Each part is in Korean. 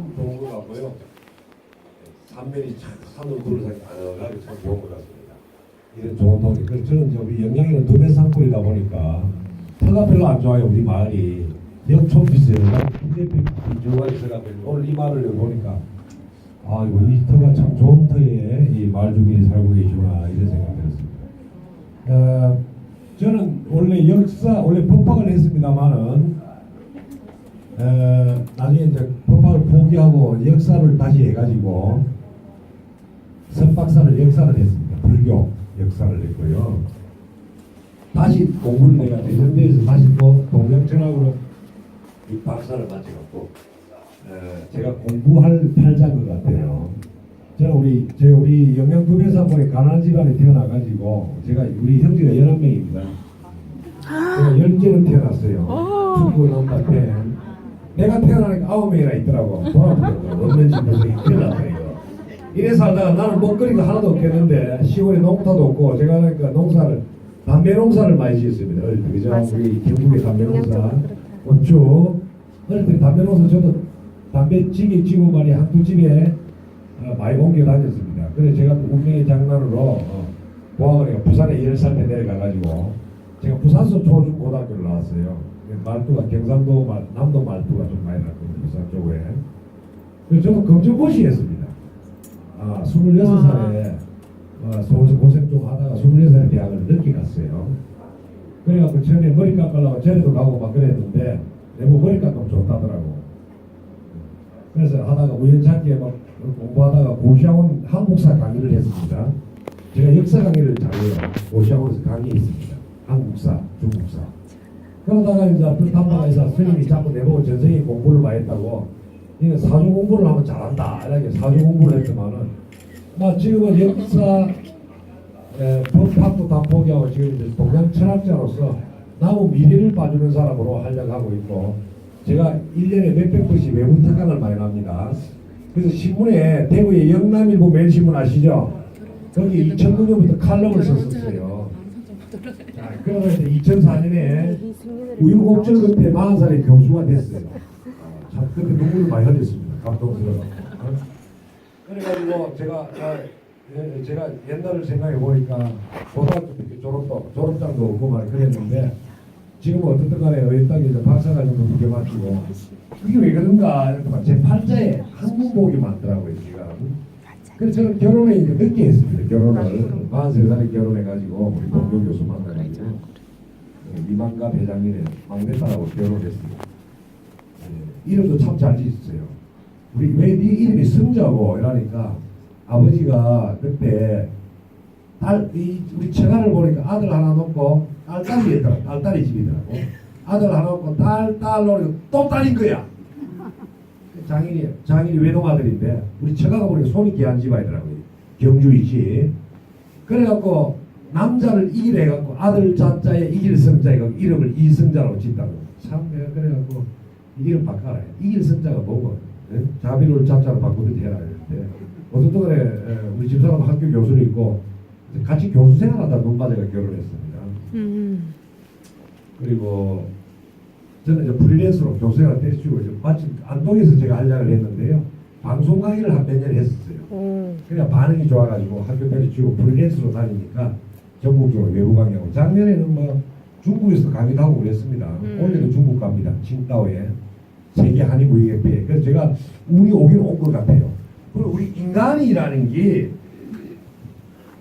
좋은 것 같고요. 산면이 참 둘러싸기 아늑하게 참 좋은 것 같습니다. 이런 좋은 동네. 그래서 저는 우리 영양이는 도매 산골이다 보니까 터가 별로 안 좋아요 우리 마을이. 역촌 비서요. 비주가 있어가지고 오늘 이 마을을 보니까 아 이거 이 터가 참 좋은 터에 이 마을 주민이 살고 계시구나 이런 생각이 들었습니다. 어, 저는 원래 역사 원래 법학을 했습니다만은 에, 나중에 이제 역사를 다시 해가지고 석박사를 역사를 했습니다. 불교 역사를 했고요. 다시 공부를 내가 대전대에서 다시 또 동양철학으로 이 박사를 에, 제가 공부할 팔자인 것 같아요. 제가 우리 제 우리 영양부에서 보니 가난한 집안에 태어나가지고 제가 우리 형제가 11명입니다. 제가 열째로 태어났어요. 중국 넘버 팬. 내가 태어나니까 아홉 명이나 있더라고. 돌아보니까 없는 집에서 큰일 났다 이거. 이래 살다가 나는 먹거리가 하나도 없겠는데 시골에 농사도 없고 제가 하니까 농사를 담배 농사를 많이 지었습니다. 어릴 때 그죠? 우리 경북의 담배 농사. 고추. 어릴 때 담배 농사 저도 담배 찌개 찌고 말이 한두 집에 어, 많이 옮겨 다녔습니다. 그래서 제가 또 운명의 장난으로 어, 보아버니까 부산에 10살 때 내려가가지고 제가 부산서 초중고등학교를 나왔어요. 말투가 경상도 말, 남도 말투가 좀 많이 났거든요. 부산 쪽에. 그래서 저도 검정고시 했습니다. 아, 26살에 어, 서울서 고생 좀 하다가 26살에 대학을 늦게 갔어요. 그래갖고 전에 머리 깎으려고 전에도 가고 막 그랬는데 내부 머리 깎으면 좋다더라고. 그래서 하다가 우연찮게 막 공부하다가 고시학원 한국사 강의를 했습니다. 제가 역사 강의를 잘해요. 고시학원에서 강의했습니다. 한국사, 중국사. 그러다가 이제 불탐방에서 스님이 자꾸 내보고 전생에 공부를 많이 했다고 이거 사주 공부를 하면 잘한다 이렇게 사주 공부를 했지만은 막 지금은 역사 에, 법학도 다 포기하고 지금 이제 동양 철학자로서 나무 미래를 봐주는 사람으로 하려고 하고 있고 제가 1년에 몇백 번씩 외국 특강을 많이 납니다. 그래서 신문에 대구의 영남일보 매일신문 아시죠? 거기 2009년부터 칼럼을 썼었어요. 자, 이제 2004년에 우유곡절 그때 40살의 교수가 됐어요. 참 그때 눈물을 많이 흘렸습니다. 감동스러워. 어? 그래가지고 제가 아, 예, 제가 옛날을 생각해 보니까 고등학교 때 졸업도 졸업장도 없고 말 그랬는데 지금은 어떻든 간에 어엿하게 이제 박사과정도 두개 마치고 그게 왜 그런가 이렇게 제 팔자에 한국복이 많더라고요 지금. 그래서 저는 결혼을 이제 늦게 했습니다. 결혼을 43살에 결혼해가지고 우리 동료 교수 만나가지고 미만가 회장님의 막내딸하고 결혼했습니다. 예, 이름도 참 잘 지었어요. 우리 왜 네 이름이 승자고 이러니까 아버지가 그때 딸, 이, 우리 처가를 보니까 아들 하나 놓고 딸, 딸이 있더라. 딸, 딸이 집이더라고. 아들 하나 놓고 딸, 딸 놓고 또 딸인 거야. 장인이, 장인이 외동 아들인데 우리 처가가 보니까 손이 귀한 집안이더라고요. 경주이지. 그래갖고 남자를 이기려 해갖고 아들 자자에 이길 성자 해갖고 이름을 이성자라고 짓다고. 참 내가 그래갖고 이 이름 바꿔라. 이길 성자가 뭐고? 예? 자비를 자자로 바꾸듯 해라. 이랬는데 어떤 동안에 에, 우리 집사람 학교 교수를 있고 같이 교수 생활하다 눈 맞아가 결혼했습니다. 음. 그리고 저는 이제 프리랜서로 교수생활 떼주고 마침 안동에서 제가 한량을 했는데요. 방송 강의를 한 몇 년 했었어요. 오. 그냥 반응이 좋아가지고 학교 때려치고 프리랜서로 다니니까 전국적으로 외부 강의하고 작년에는 뭐 중국에서 강의도 하고 그랬습니다. 음. 올해도 중국 갑니다. 칭다오에 세계 한인무역협회. 그래서 제가 운이 오긴 온 것 같아요. 그리고 우리 인간이라는 게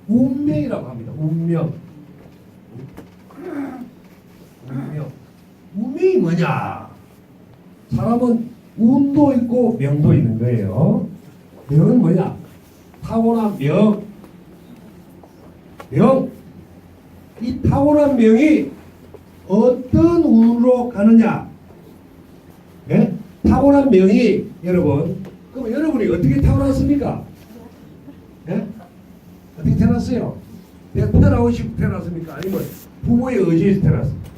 운명이라고 합니다. 운명. 운명. 운명이 뭐냐? 사람은 운도 있고 명도 있는 거예요. 명은 뭐냐? 타고난 명. 명. 이 타고난 명이 어떤 운으로 가느냐? 예? 타고난 명이 여러분, 그럼 여러분이 어떻게 타고났습니까? 예? 어떻게 태어났어요? 내가 태어나고 싶어 태어났습니까? 아니면 부모의 의지에서 태어났습니까?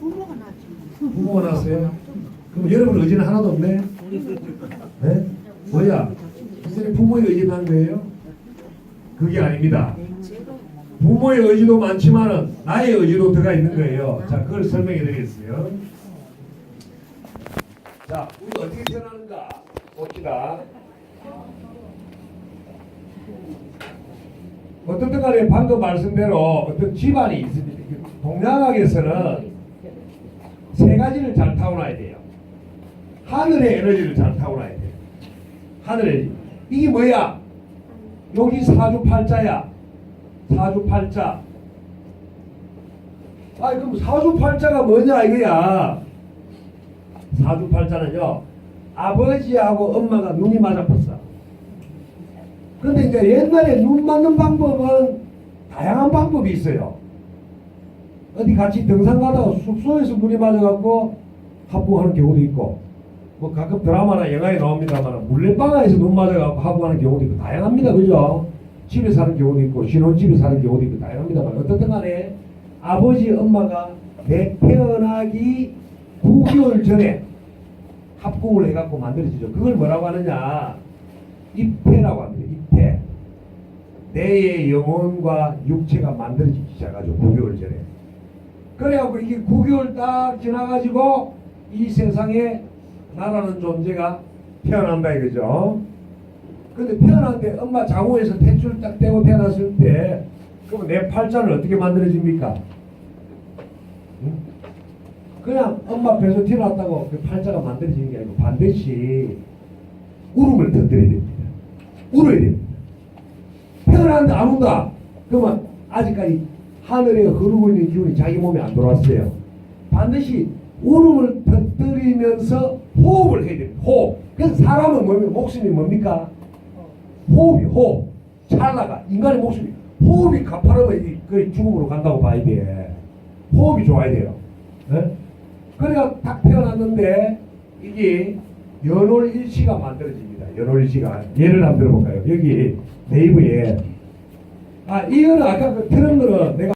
부모가 낳지. 부모가 낳았어요? 그럼 여러분 의지는 하나도 없네? 네? 뭐야? 선생님 부모의 의지 난 거예요? 그게 아닙니다. 부모의 의지도 많지만은 나의 의지도 들어가 있는 거예요. 자, 그걸 설명해 드리겠어요. 자, 우리가 어떻게 태어나는가? 봅시다. 어떻든 간에 방금 말씀대로 어떤 집안이 있습니다. 동양학에서는 세 가지를 잘 타고나야 돼요. 하늘의 에너지를 잘 타고나야 돼요. 하늘의 에너지. 이게 뭐야? 여기 사주팔자야. 사주팔자. 아, 그럼 사주팔자가 뭐냐 이거야. 사주팔자는요. 아버지하고 엄마가 눈이 맞아봤어. 근데 이제 옛날에 눈 맞는 방법은 다양한 방법이 있어요. 어디 같이 등산 가다가 숙소에서 눈이 맞아갖고 합궁하는 경우도 있고, 뭐 가끔 드라마나 영화에 나옵니다만 물레방아에서 눈 맞아갖고 합궁하는 경우도 있고 다양합니다, 그죠? 집에 사는 경우도 있고 신혼집에 사는 경우도 있고 다양합니다만 어떻든 간에 아버지 엄마가 내 태어나기 9개월 전에 합궁을 해갖고 만들어지죠. 그걸 뭐라고 하느냐? 입회라고 합니다. 입회. 내의 영혼과 육체가 만들어지기 시작하죠. 9개월 전에. 그래갖고 이게 9개월 딱 지나가지고 이 세상에 나라는 존재가 태어난다 이거죠. 근데 태어났는데 엄마 장호에서 탯줄 딱 떼고 태어났을 때 그러면 내 팔자는 어떻게 만들어집니까? 응? 그냥 엄마 배에서 태어났다고 그 팔자가 만들어지는 게 아니고 반드시 울음을 터뜨려야 됩니다. 울어야 됩니다. 태어났는데 안 운다. 그러면 아직까지 하늘에 흐르고 있는 기운이 자기 몸에 안 들어왔어요. 반드시 울음을 터뜨리면서 호흡을 해야 됩니다. 호흡. 그래서 사람은 뭡니까? 목숨이 뭡니까? 호흡이 호흡. 찰나가 인간의 목숨이 호흡이 가파르면 이- 거의 죽음으로 간다고 봐야 돼. 호흡이 좋아야 돼요. 예? 그래가 딱 태어났는데 이게 연월일치가 만들어집니다. 연월일치가 예를 한번 들어볼까요? 여기 네이버에 아 이거는 아까 그 틀은 거는 내가